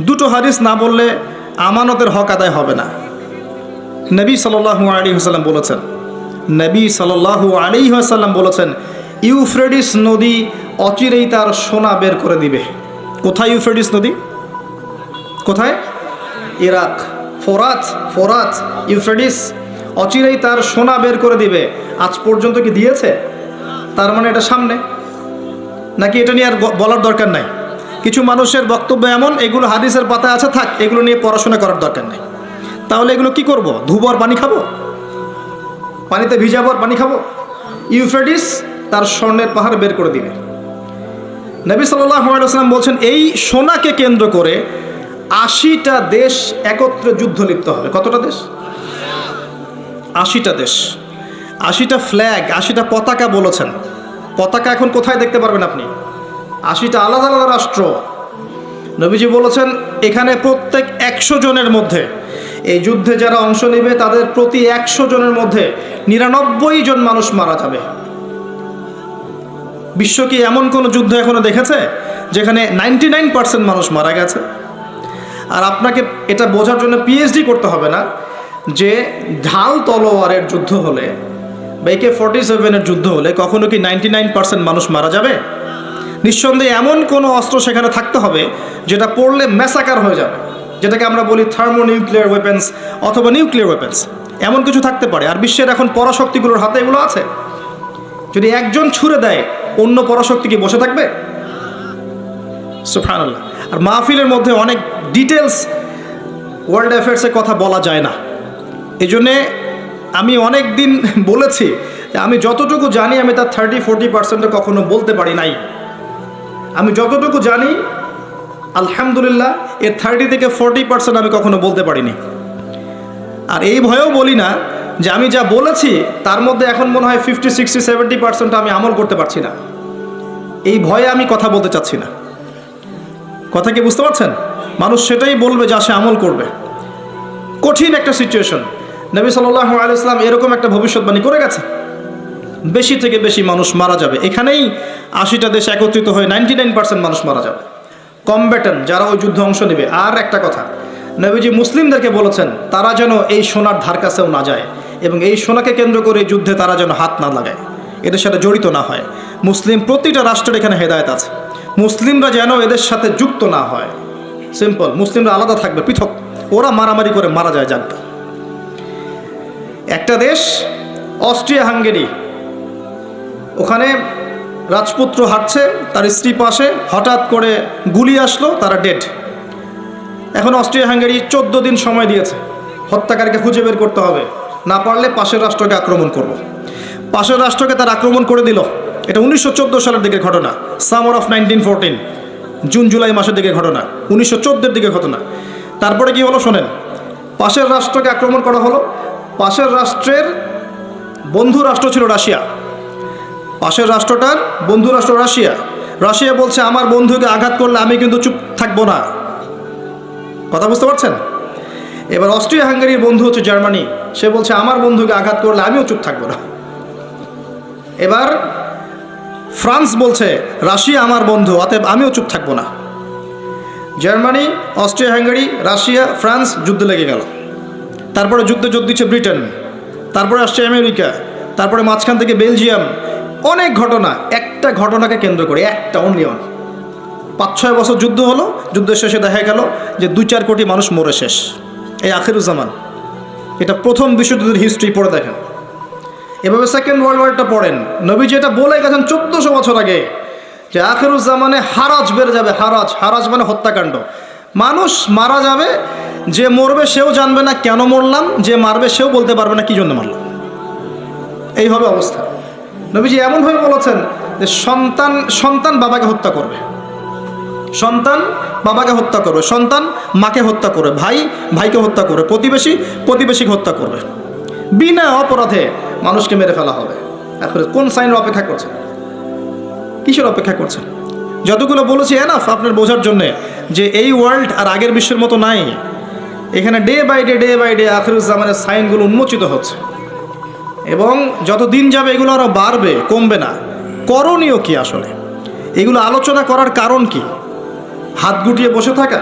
দুটো হাদিস না বললে আমানতের হক আদায় হবে না। নবী সাল্লাল্লাহু আলী হাসাল্লাম বলেছেন, নবী সাল্লাল্লাহু আলী হাসাল্লাম বলেছেন ইউফ্রেডিস নদী অচিরেই তার সোনা বের করে দিবে। কোথায় ইউফ্রেডিস নদী? কোথায়? ইরাক। ফোরাত ফোরাত ইউফ্রেডিস অচিরেই তার সোনা বের করে দিবে। আজ পর্যন্ত কি দিয়েছে? তার মানে এটা সামনে। নাকি এটা নিয়ে আর বলার দরকার নাই? কিছু মানুষের বক্তব্য এমন, এগুলো হাদিসের পাতায় আছে, থাক, এগুলো নিয়ে পড়াশোনা করার দরকার নেই। তাহলে এগুলো কি করব? ধুবর পানি খাব? পানিতে ভিজাবো আর পানি খাব? ইউফ্রেডিস তার স্বর্ণের পাহাড় বের করে দিবে। নবী সাল্লাম বলছেন, এই সোনাকে কেন্দ্র করে আশিটা দেশ একত্রে যুদ্ধ লিপ্ত হবে। কতটা দেশ? আশিটা দেশ। আশিটা ফ্ল্যাগ আশিটা পতাকা বলেছেন। পতাকা এখন কোথায় দেখতে পারবেন আপনি? আশিটা আলাদা আলাদা রাষ্ট্র। নবীজি বলেছেন, এখানে প্রত্যেক একশো জনের মধ্যে, এই যুদ্ধে যারা অংশ নেবে, তাদের প্রতি একশো জনের মধ্যে নিরানব্বই জন মানুষ মারা যাবে। বিশ্ব কি এমন কোনো যুদ্ধ এখনও দেখেছে, যেখানে নাইনটি নাইন পার্সেন্ট মানুষ মারা গেছে? আর আপনাকে এটা বোঝার জন্য পিএইচডি করতে হবে না, যে ঢাল তলোয়ারের যুদ্ধ হলে বা একে ফর্টি সেভেনের যুদ্ধ হলে কখনো কি নাইনটি নাইন পার্সেন্ট মানুষ মারা যাবে? নিঃসন্দেহে এমন কোনো অস্ত্র সেখানে থাকতে হবে যেটা পড়লে ম্যাসাকার হয়ে যাবে, যেটাকে আমরা বলি থার্মো নিউক্লিয়ার ওয়েপেন্স অথবা নিউক্লিয়ার ওয়েপেন্স এমন কিছু থাকতে পারে। আর বিশ্বের এখন পরাশক্তিগুলোর হাতে এগুলো আছে। যদি একজন ছুড়ে দেয়, অন্য পরাশক্তি কি বসে থাকবে? সুফানুল্লাহ আর মাহফিলের মধ্যে অনেক ডিটেলস ওয়ার্ল্ড অ্যাফেয়ার্সের কথা বলা যায় না। এই জন্যে আমি অনেক দিন বলেছি আমি যতটুকু জানি আমি তার থার্টি ফোর্টি পার্সেন্টে কখনো বলতে পারি নাই। আমি যতটুকু জানি, আলহামদুলিল্লাহ এর থার্টি থেকে ফোর্টি পার্সেন্ট আমি কখনো বলতে পারিনি। আর এই ভয়েও বলি না যে আমি যা বলেছি, তার মধ্যে এখন মনে হয় ফিফটি সিক্সটি সেভেন্টি পার্সেন্ট আমি আমল করতে পারছি না। এই ভয়ে আমি কথা বলতে চাচ্ছি না। কথা কি বুঝতে পারছেন? মানুষ সেটাই বলবে যা সে আমল করবে। কঠিন একটা সিচুয়েশন নবী সাল্লাহ আলাইসলাম এরকম একটা ভবিষ্যৎবাণী করে গেছে। বেশি থেকে বেশি মানুষ মারা যাবে। এখানেই আশিটা দেশ একত্রিত হয়ে নাইনটি নাইন পার্সেন্ট মানুষ মারা যাবে। কমব্যাটন যারা ওই যুদ্ধে অংশ নেবে। আর একটা কথা, নবীজি মুসলিমদেরকে বলেছেন, তারা যেন এই সোনার ধার কাছেও না যায় এবং এই সোনাকে কেন্দ্র করে এই যুদ্ধে তারা যেন হাত না লাগায়। এদের সাথে জড়িত না হয়। মুসলিম প্রতিটা রাষ্ট্রের এখানে হেদায়ত আছে। মুসলিমরা যেন এদের সাথে যুক্ত না হয়। সিম্পল মুসলিমরা আলাদা থাকবে, পৃথক। ওরা মারামারি করে মারা যায় জানতো একটা দেশ অস্ট্রিয়া হাঙ্গেরি ওখানে রাজপুত্র হাঁটছে, তার স্ত্রী পাশে, হঠাৎ করে গুলি আসলো, তারা ডেড এখন অস্ট্রিয়া হাঙ্গেরি চোদ্দ দিন সময় দিয়েছে। হত্যাকারীকে খুঁজে বের করতে হবে। না পারলে পাশের রাষ্ট্রকে আক্রমণ করব। পাশের রাষ্ট্রকে তার আক্রমণ করে দিল। এটা উনিশশো চোদ্দ সালের দিকে ঘটনা। Summer of nineteen fourteen, June, July মাসের দিকে ঘটনা। উনিশশো চোদ্দের দিকে ঘটনা। তারপরে কি হলো শোনেন? পাশের রাষ্ট্রকে আক্রমণ করা হলো। পাশের রাষ্ট্রের বন্ধু রাষ্ট্র ছিল রাশিয়া। পাশের রাষ্ট্রটার বন্ধু রাষ্ট্র রাশিয়া। রাশিয়া বলছে, আমার বন্ধুকে আঘাত করলে আমি কিন্তু চুপ থাকব না। কথা বুঝতে পারছেন? এবার অস্ট্রিয়া হাঙ্গারির বন্ধু হচ্ছে জার্মানি। সে বলছে, আমার বন্ধুকে আঘাত করলে আমিও চুপ থাকব না। এবার ফ্রান্স বলছে, রাশিয়া আমার বন্ধু, অতএব আমিও চুপ থাকব না। Germany Austria Hungary Russia, France যুদ্ধ লেগে গেল। তারপরে যুদ্ধে যোগ দিচ্ছে ব্রিটেন। তারপরে আসছে আমেরিকা। তারপরে মাঝখান থেকে বেলজিয়াম। অনেক ঘটনা, একটা ঘটনাকে কেন্দ্র করে, একটা অনলি অন পাঁচ, ছয় বছর যুদ্ধ হলো যুদ্ধের শেষে দেখা গেল যে দুই, চার কোটি মানুষ মরে শেষ। এই আখিরুজ্জামান, এটা প্রথম বিশ্বযুদ্ধের হিস্ট্রি পড়ে দেখেন। এভাবে সেকেন্ড ওয়ার্ল্ড ওয়ারটা পড়েন। নবী যেটা বলে গেছেন চোদ্দশো বছর আগে যে আখিরুজ্জামানে হারাজ বেড়ে যাবে, হারাজ হারাজ মানে হত্যাকাণ্ড। মানুষ মারা যাবে, যে মরবে সেও জানবে না কেন মরলাম, যে মারবে সেও বলতে পারবে না কি জন্য মারলাম। এই হবে অবস্থা। নবীজি এমনভাবে বলেছেন যে সন্তান সন্তান বাবাকে হত্যা করবে। সন্তান বাবাকে হত্যা করবে, সন্তান মাকে হত্যা করবে, ভাই, ভাইকে হত্যা করবে, প্রতিবেশী, প্রতিবেশীকে হত্যা করবে। বিনা অপরাধে মানুষকে মেরে ফেলা হবে। এখন কোন সাইনের অপেক্ষা করছে কিসের অপেক্ষা করছেন? যতগুলো বলেছি এনাফ আপনার বোঝার জন্যে যে এই ওয়ার্ল্ড আর আগের বিশ্বের মতো নাই। এখানে day by day day by day আখিরুজ্জামানের সাইনগুলো উন্মোচিত হচ্ছে। এবং যত দিন যাবে এগুলো আরও বাড়বে, কমবে না। করণীয় কি আসলে? এগুলো আলোচনা করার কারণ কি? হাত গুটিয়ে বসে থাকা?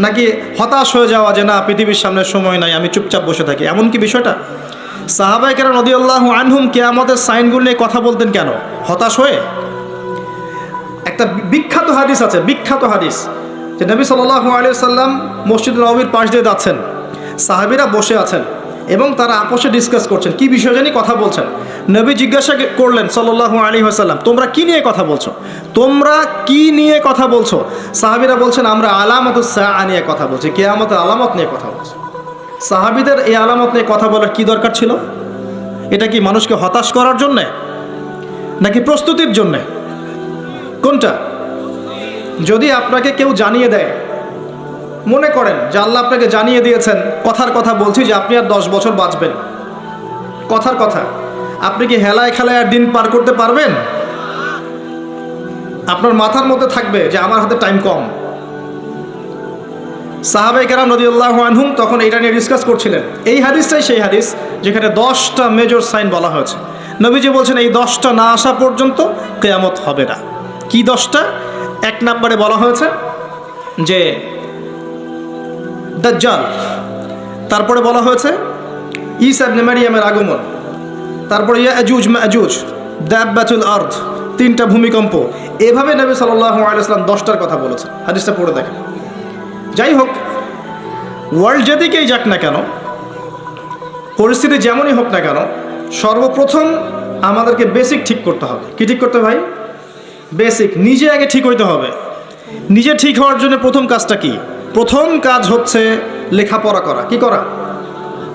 নাকি হতাশ হয়ে যাওয়া যে না, পৃথিবীর সামনে সময় নাই, আমি চুপচাপ বসে থাকি? এমন কি বিষয়টা? সাহাবাই কেন নদী আল্লাহ আনহুম কেয়ামতের সাইনগুলো নিয়ে কথা বলতেন কেন? হতাশ হয়ে? একটা বিখ্যাত হাদিস আছে, বিখ্যাত হাদিস, যে নবী সাল্লাহ আলিয়াল্লাম মসজিদ নবীর পাশ দিয়ে যাচ্ছেন। সাহাবিরা বসে আছেন। এবং তারা আপোষে ডিসকাস করছেন। কি বিষয় জানি কথা বলছেন। নবী জিজ্ঞাসা করলেন সাল্লাহু আলী আসাল্লাম তোমরা কি নিয়ে কথা বলছো? তোমরা কি নিয়ে কথা বলছো? সাহাবিরা বলছেন, আমরা আলামত নিয়ে কথা বলছি, কেয়ামতের আলামত নিয়ে কথা বলছি। সাহাবিদের এই আলামত নিয়ে কথা বলার কি দরকার ছিল? এটা কি মানুষকে হতাশ করার জন্যে? নাকি প্রস্তুতির জন্যে? কোনটা? যদি আপনাকে কেউ জানিয়ে দেয় মনে করেন যে আল্লাহ আপনাকে জানিয়ে দিয়েছেন, কথার কথা বলছি যে আপনি আর দশ বছর বাঁচবেন। কথার কথা। আপনি কি হেলায় খেলায় আর দিন পার করতে পারবেন? আপনার মাথার মধ্যে থাকবে যে আমার হাতে টাইম কম। সাহাবাই কেরাম নদীউল্লাহ আনহুম তখন এটা নিয়ে ডিসকাস করছিলেন। এই হাদিসটাই সেই হাদিস যেখানে দশটা মেজর সাইন বলা হয়েছে। নবীজি বলছেন, এই দশটা না আসা পর্যন্ত কেয়ামত হবে না। কি দশটা? এক নম্বরে বলা হয়েছে যে দাজ্জাল। তারপরে বলা হয়েছে ইসা ইবনে মারিয়ামের আগমন। তারপরে ইয়াজুজ, মাজুজ, দাব্বাতুল আর্থ তিনটা ভূমিকম্প। এভাবে নবী সাল্লাল্লাহু আলাইহি ওয়াসাল্লাম দশটার কথা বলেছে হাদিসটা পড়ে দেখেন। যাই হোক, ওয়ার্ল্ড যেদিকেই যাক না কেন, পরিস্থিতি যেমনই হোক না কেন, সর্বপ্রথম আমাদেরকে বেসিক ঠিক করতে হবে। কী ঠিক করতে ভাই? বেসিক নিজে আগে ঠিক হইতে হবে। নিজে ঠিক হওয়ার জন্য প্রথম কাজটা কি? প্রথম কাজ হচ্ছে লেখাপড়া করা। কি করা?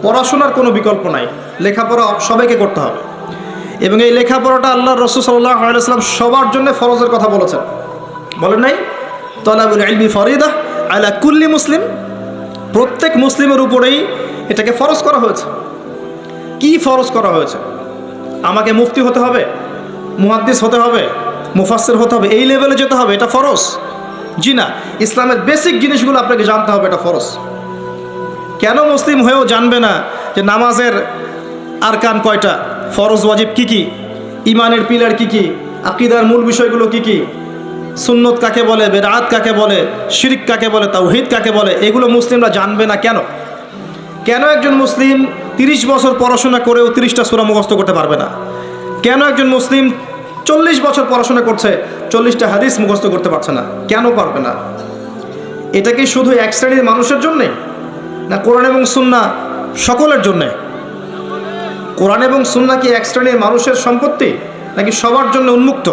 পড়াশোনার কোনো বিকল্প নাই। লেখাপড়া সবাইকে করতে হবে। এবং এই লেখাপড়াটা আল্লাহ রসুল সাল্লাহ আলাইসলাম সবার জন্য ফরজের কথা বলেছেন। বলেন নাই? তলাবুল আলবি ফরিদা আলা কুল্লি মুসলিম। প্রত্যেক মুসলিমের উপরেই এটাকে ফরজ করা হয়েছে। কি ফরজ করা হয়েছে? আমাকে মুফতি হতে হবে, মুহাদ্দিস হতে হবে, মুফাসসির হতে হবে, এই লেভেলে যেতে হবে, এটা ফরজ। জি না, ইসলামের বেসিক জিনিসগুলো আপনাকে জানতে হবে, এটা ফরজ। কেন মুসলিম হয়েও জানবে না যে নামাজের আরকান কয়টা? ফরজ, ওয়াজিব কি কি? ইমানের পিলার কি কি? আকিদার মূল বিষয়গুলো কি কি? সুন্নত কাকে বলে, বেদাত কাকে বলে, শিরিক কাকে বলে, তাওহিদ কাকে বলে, এগুলো মুসলিমরা জানবে না কেন? কেন একজন মুসলিম তিরিশ বছর পড়াশোনা করেও তিরিশটা সুরা মুখস্থ করতে পারবে না? কেন একজন মুসলিম চল্লিশ বছর পড়াশোনা করছে, চল্লিশটা হাদিস মুখস্থ করতে পারছে না। কেন পারবে না? এটা কি শুধু এক শ্রেণির মানুষের জন্যে? না কোরআন এবং সুন্না সকলের জন্যে? কোরআন এবং সুন্না কি এক শ্রেণির মানুষের সম্পত্তি, নাকি সবার জন্য উন্মুক্ত?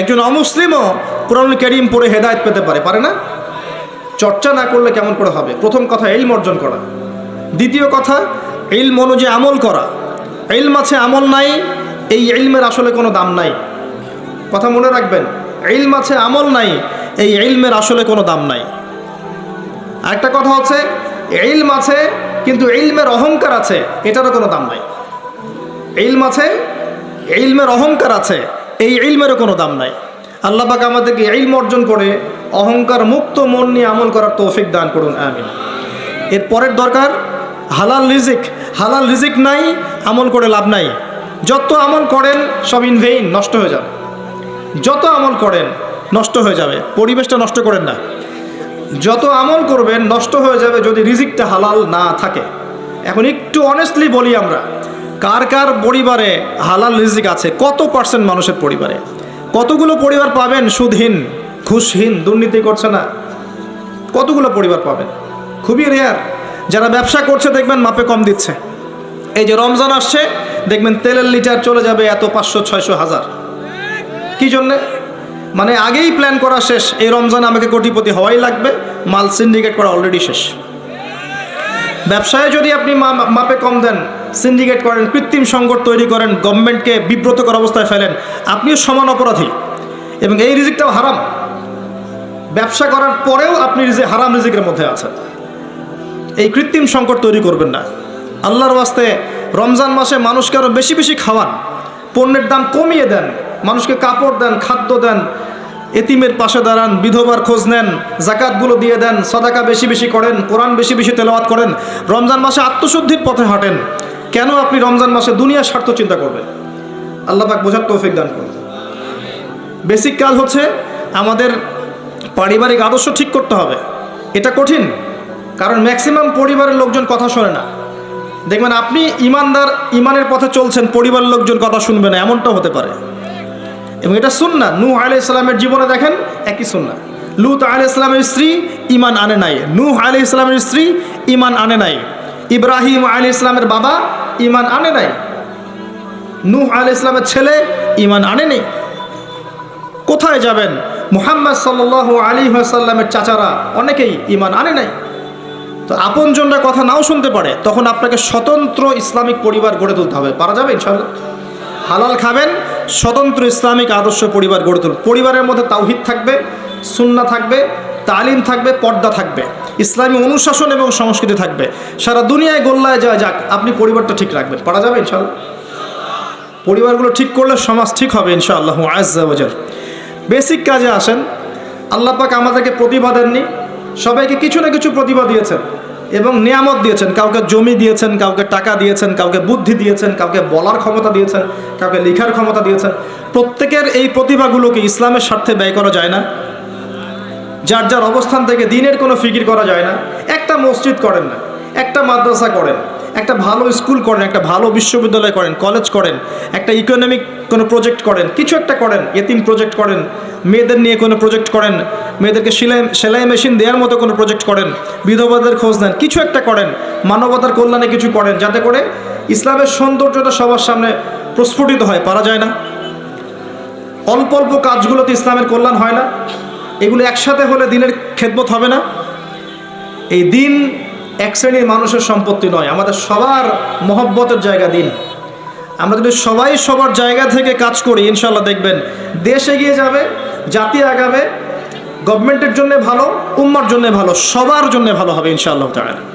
একজন অমুসলিমও কোরআন করিম পড়ে হেদায়ত পেতে পারে পারে না? চর্চা না করলে কেমন করে হবে? প্রথম কথা এলম অর্জন করা। দ্বিতীয় কথা এলম অনুযায়ী আমল করা। এলম আছে, আমল নাই এই এলমের আসলে কোনো দাম নাই। কথা মনে রাখবেন এলম আছে, আমল নাই, এই এলমের আসলে কোনো দাম নাই। আরেকটা কথা হচ্ছে এলম আছে, কিন্তু এলমের অহংকার আছে, এটারও কোনো দাম নাই। এলম আছে এলমের অহংকার আছে, এই ইলমেরও কোনো দাম নাই। আল্লাহ পাক আমাদেরকে ইলম অর্জন করে অহংকার মুক্ত মন নিয়ে আমল করার তৌফিক দান করুন, আমিন। এর পরের দরকার, হালাল রিজিক। হালাল রিজিক নাই, আমল করে লাভ নাই। যত আমল করেন, সব ইনভেইন নষ্ট হয়ে যাবে। যত আমল করেন, নষ্ট হয়ে যাবে। পরিবেশটা নষ্ট করেন না। যত আমল করবেন, নষ্ট হয়ে যাবে যদি রিজিকটা হালাল না থাকে। এখন একটু অনেস্টলি বলি আমরা, কার কার পরিবারে হালাল রিজিক আছে? কত পার্সেন্ট মানুষের পরিবারে? কতগুলো পরিবার পাবেন? সুদহীন, ঘুষহীন, দুর্নীতি করছে না। কতগুলো পরিবার পাবেন? খুবই রেয়ার যারা ব্যবসা করছে, দেখবেন মাপে কম দিচ্ছে। এই যে রমজান আসছে দেখবেন তেলের লিটার চলে যাবে এত পাঁচশো, ছয়শো, হাজার। কি জন্যে? মানে আগেই প্ল্যান করা শেষ। এই রমজান আমাকে কোটিপতি হওয়াই লাগবে। মাল সিন্ডিকেট করা অলরেডি শেষ। ব্যবসায় যদি আপনি মাপে কম দেন সিন্ডিকেট করেন, কৃত্রিম সংকট তৈরি করেন গভর্নমেন্টকে বিব্রতকর অবস্থায় ফেলেন, আপনিও সমান অপরাধী। এবং এই রিজিকটাও হারাম। ব্যবসা করার পরেও আপনি রিজিক হারাম রিজিকের মধ্যে আছেন। এই কৃত্রিম সংকট তৈরি করবেন না। আল্লাহর ওয়াস্তে রমজান মাসে মানুষকে আরও বেশি বেশি খাওয়ান। পণ্যের দাম কমিয়ে দেন। মানুষকে কাপড় দেন, খাদ্য দেন, এতিমের পাশে দাঁড়ান, বিধবার খোঁজ নেন, জাকাতগুলো দিয়ে দেন, সদাকা বেশি বেশি করেন, কোরআন বেশি বেশি তেলাওয়াত করেন। রমজান মাসে আত্মশুদ্ধির পথে হাঁটেন। কেন আপনি রমজান মাসে দুনিয়ার স্বার্থ চিন্তা করবেন? আল্লাহ পাক বোঝার তৌফিক দান করুন। বেসিক কাজ হচ্ছে আমাদের পারিবারিক আদর্শ ঠিক করতে হবে। এটা কঠিন, কারণ ম্যাক্সিমাম পরিবারের লোকজন কথা শোনে না। দেখবেন আপনি ইমানদার, ইমানের পথে চলছেন, পরিবারের লোকজন কথা শুনবে না এমনটাও হতে পারে। এবং এটা শুননা নূ আলি ইসলামের জীবনে দেখেন একই শুননা লুত আলি ইসলামের স্ত্রী ইমান আনে নাই। নূহ আলি ইসলামের স্ত্রী ইমান আনে নাই। ইব্রাহিম আলী ইসলামের বাবা ইমান আনে নাই। নূহ আলি ইসলামের ছেলে ইমান আনেনি কোথায় যাবেন? মুহাম্মদ সাল্লাহ আলী সাল্লামের চাচারা অনেকেই ইমান আনে নাই। তো আপনজনরা কথা নাও শুনতে পারে, তখন আপনাকে স্বতন্ত্র ইসলামিক পরিবার গড়ে তুলতে হবে। পারা যাবে ইনশাল্লাহ হালাল খাবেন, স্বতন্ত্র ইসলামিক আদর্শ পরিবার গড়ে তুলুন। পরিবারের মধ্যে তাওহিদ থাকবে সুন্না থাকবে, তালিম থাকবে, পর্দা থাকবে। ইসলামী অনুশাসন এবং সংস্কৃতি থাকবে। সারা দুনিয়ায় গোল্লায় যা যাক, আপনি পরিবারটা ঠিক রাখবেন। পারা যাবে ইনশাল্লাহ পরিবারগুলো ঠিক করলে সমাজ ঠিক হবে ইনশাআল্লাহ আজ্জাওয়াজাল বেসিক কাজে আসেন, আল্লাহ পাক আমাদেরকে প্রতিভা দেননি। সবাইকে কিছু না কিছু প্রতিভা দিয়েছেন এবং নিয়ামত দিয়েছেন। কাউকে জমি দিয়েছেন, কাউকে টাকা দিয়েছেন, কাউকে বুদ্ধি দিয়েছেন, কাউকে বলার ক্ষমতা দিয়েছেন, কাউকে লেখার ক্ষমতা দিয়েছেন। প্রত্যেকের এই প্রতিভাগুলোকে ইসলামের স্বার্থে ব্যয় করা যায় না। যার যার অবস্থান থেকে দিনের কোনো ফিকির করা যায় না। একটা মসজিদ করেন না, একটা মাদ্রাসা করেন, একটা ভালো স্কুল করেন, একটা ভালো বিশ্ববিদ্যালয় করেন, কলেজ করেন, একটা ইকোনমিক কোনো প্রজেক্ট করেন, কিছু একটা করেন, এতিম প্রজেক্ট করেন, মেয়েদের নিয়ে কোনো প্রজেক্ট করেন মেয়েদেরকে সেলাই সেলাই মেশিন দেওয়ার মতো কোনো প্রজেক্ট করেন, বিধবাদের খোঁজ নেন, কিছু একটা করেন, মানবতার কল্যাণে কিছু করেন, যাতে করে ইসলামের সৌন্দর্যটা সবার সামনে প্রস্ফুটিত হয়, পারা যায় না। অল্প অল্প কাজগুলোতে ইসলামের কল্যাণ হয় না, এগুলো একসাথে হলে দিনের খেদমত হবে না। এই দিন এক শ্রেণির মানুষের সম্পত্তি নয়, আমাদের সবার মহব্বতের জায়গা দিন। আমরা যদি সবাই সবার জায়গা থেকে কাজ করি ইনশাল্লাহ দেখবেন, দেশ এগিয়ে যাবে, জাতি আগাবে গভর্নমেন্টের জন্য ভালো উম্মার জন্য ভালো সবার জন্য ভালো হবে ইনশাআল্লাহ তাআলা।